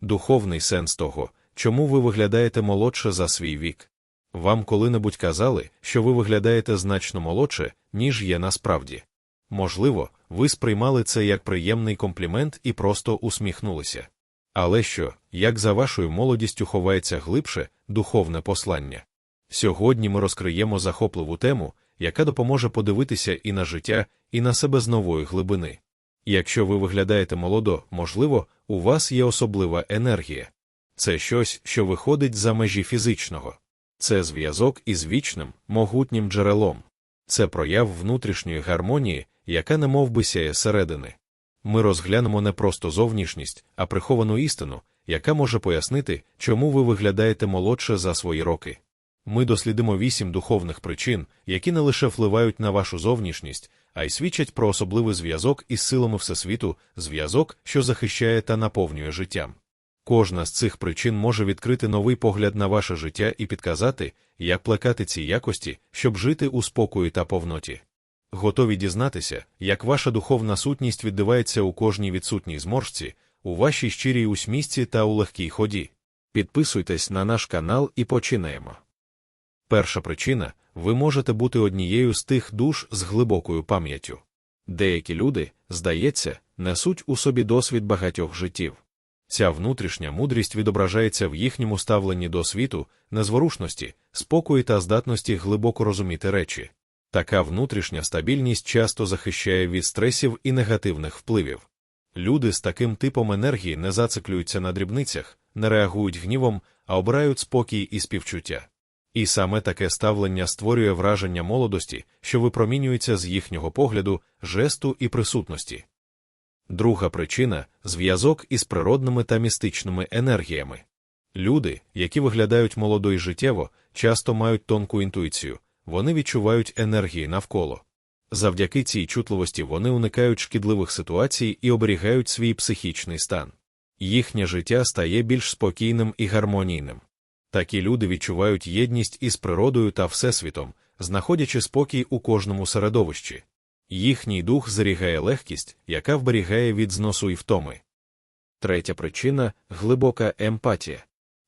Духовний сенс того, чому ви виглядаєте молодше за свій вік. Вам коли-небудь казали, що ви виглядаєте значно молодше, ніж є насправді. Можливо, ви сприймали це як приємний комплімент і просто усміхнулися. Але що, як за вашою молодістю ховається глибше духовне послання? Сьогодні ми розкриємо захопливу тему, яка допоможе подивитися і на життя, і на себе з нової глибини. Якщо ви виглядаєте молодо, можливо, у вас є особлива енергія. Це щось, що виходить за межі фізичного. Це зв'язок із вічним, могутнім джерелом. Це прояв внутрішньої гармонії, яка немов би сяє середини. Ми розглянемо не просто зовнішність, а приховану істину, яка може пояснити, чому ви виглядаєте молодше за свої роки. Ми дослідимо вісім духовних причин, які не лише впливають на вашу зовнішність, а й свідчать про особливий зв'язок із силами Всесвіту, зв'язок, що захищає та наповнює життям. Кожна з цих причин може відкрити новий погляд на ваше життя і підказати, як плекати ці якості, щоб жити у спокої та повноті. Готові дізнатися, як ваша духовна сутність віддивається у кожній відсутній зморшці, у вашій щирій усмісті та у легкій ході. Підписуйтесь на наш канал і починаємо. Перша причина ви можете бути однією з тих душ з глибокою пам'яттю. Деякі люди, здається, несуть у собі досвід багатьох життів. Ця внутрішня мудрість відображається в їхньому ставленні до світу, незворушності, спокої та здатності глибоко розуміти речі. Така внутрішня стабільність часто захищає від стресів і негативних впливів. Люди з таким типом енергії не зациклюються на дрібницях, не реагують гнівом, а обирають спокій і співчуття. І саме таке ставлення створює враження молодості, що випромінюється з їхнього погляду, жесту і присутності. Друга причина зв'язок із природними та містичними енергіями. Люди, які виглядають молодо і життєво, часто мають тонку інтуїцію, вони відчувають енергії навколо. Завдяки цій чутливості вони уникають шкідливих ситуацій і оберігають свій психічний стан. Їхнє життя стає більш спокійним і гармонійним. Такі люди відчувають єдність із природою та Всесвітом, знаходячи спокій у кожному середовищі. Їхній дух зарігає легкість, яка вберігає від зносу і втоми. Третя причина глибока емпатія.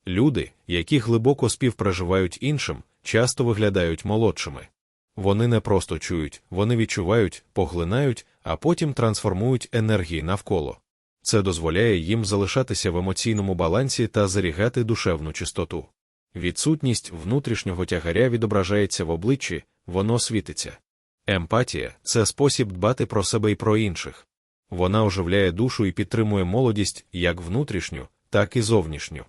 Люди, які глибоко співпроживають іншим, часто виглядають молодшими. Вони не просто чують, вони відчувають, поглинають, а потім трансформують енергії навколо. Це дозволяє їм залишатися в емоційному балансі та зарігати душевну чистоту. Відсутність внутрішнього тягаря відображається в обличчі, воно світиться. Емпатія це спосіб дбати про себе і про інших. Вона оживляє душу і підтримує молодість як внутрішню, так і зовнішню.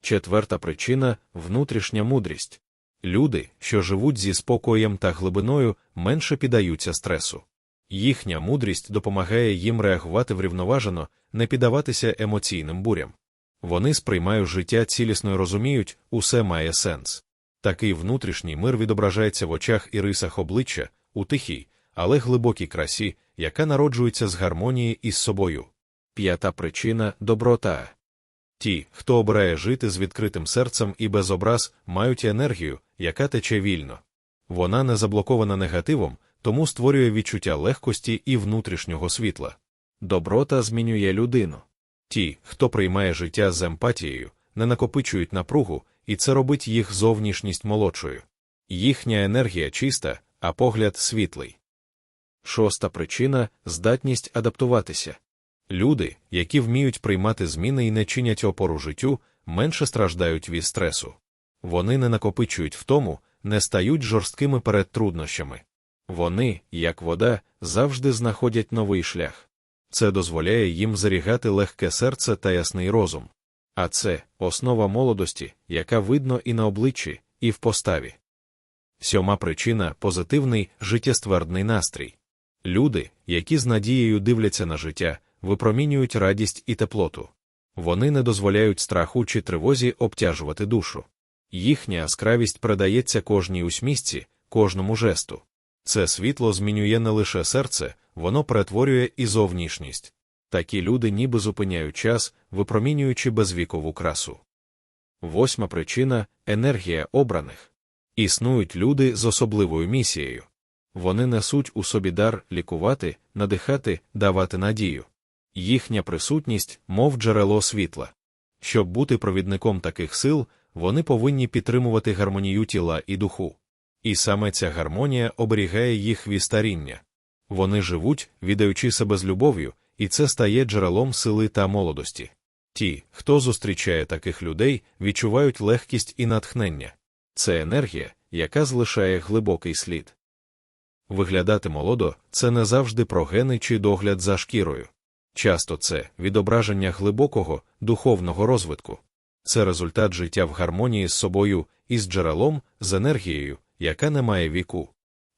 Четверта причина внутрішня мудрість. Люди, що живуть зі спокоєм та глибиною, менше піддаються стресу. Їхня мудрість допомагає їм реагувати врівноважено, не піддаватися емоційним бурям. Вони сприймають життя цілісно і розуміють, усе має сенс. Такий внутрішній мир відображається в очах і рисах обличчя, у тихій, але глибокій красі, яка народжується з гармонії із собою. П'ята причина доброта. Ті, хто обирає жити з відкритим серцем і без образ, мають енергію, яка тече вільно. Вона не заблокована негативом, тому створює відчуття легкості і внутрішнього світла. Доброта змінює людину. Ті, хто приймає життя з емпатією, не накопичують напругу, і це робить їх зовнішність молодшою. Їхня енергія чиста, а погляд світлий. Шоста причина здатність адаптуватися. Люди, які вміють приймати зміни і не чинять опору життю, менше страждають від стресу. Вони не накопичують втому, не стають жорсткими перед труднощами. Вони, як вода, завжди знаходять новий шлях. Це дозволяє їм зарігати легке серце та ясний розум. А це основа молодості, яка видно і на обличчі, і в поставі. Сьома причина позитивний життєствердний настрій. Люди, які з надією дивляться на життя, випромінюють радість і теплоту. Вони не дозволяють страху чи тривозі обтяжувати душу. Їхня яскравість передається кожній усмісці, кожному жесту. Це світло змінює не лише серце, воно перетворює і зовнішність. Такі люди ніби зупиняють час, випромінюючи безвікову красу. Восьма причина енергія обраних. Існують люди з особливою місією. Вони несуть у собі дар лікувати, надихати, давати надію. Їхня присутність, мов джерело світла. Щоб бути провідником таких сил, вони повинні підтримувати гармонію тіла і духу. І саме ця гармонія оберігає їх від старіння. Вони живуть, віддаючи себе з любов'ю, і це стає джерелом сили та молодості. Ті, хто зустрічає таких людей, відчувають легкість і натхнення. Це енергія, яка залишає глибокий слід. Виглядати молодо це не завжди про гени чи догляд за шкірою. Часто це відображення глибокого, духовного розвитку. Це результат життя в гармонії з собою і з джерелом, з енергією, яка не має віку.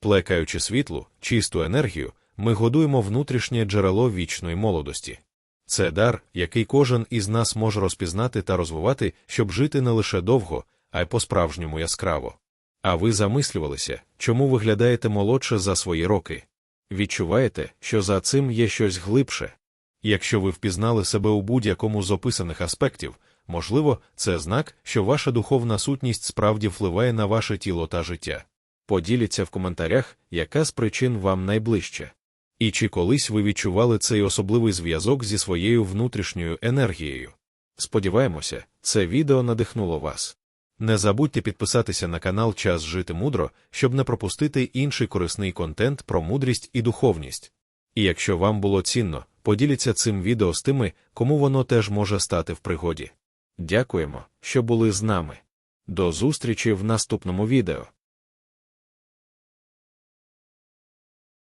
Плекаючи світлу, чисту енергію, ми годуємо внутрішнє джерело вічної молодості. Це дар, який кожен із нас може розпізнати та розвивати, щоб жити не лише довго, а й по-справжньому яскраво. А ви замислювалися, чому виглядаєте молодше за свої роки? Відчуваєте, що за цим є щось глибше? Якщо ви впізнали себе у будь-якому з описаних аспектів, можливо, це знак, що ваша духовна сутність справді впливає на ваше тіло та життя. Поділіться в коментарях, яка з причин вам найближче. І чи колись ви відчували цей особливий зв'язок зі своєю внутрішньою енергією? Сподіваємося, це відео надихнуло вас. Не забудьте підписатися на канал Час Жити Мудро, щоб не пропустити інший корисний контент про мудрість і духовність. І якщо вам було цінно, поділіться цим відео з тими, кому воно теж може стати в пригоді. Дякуємо, що були з нами. До зустрічі в наступному відео.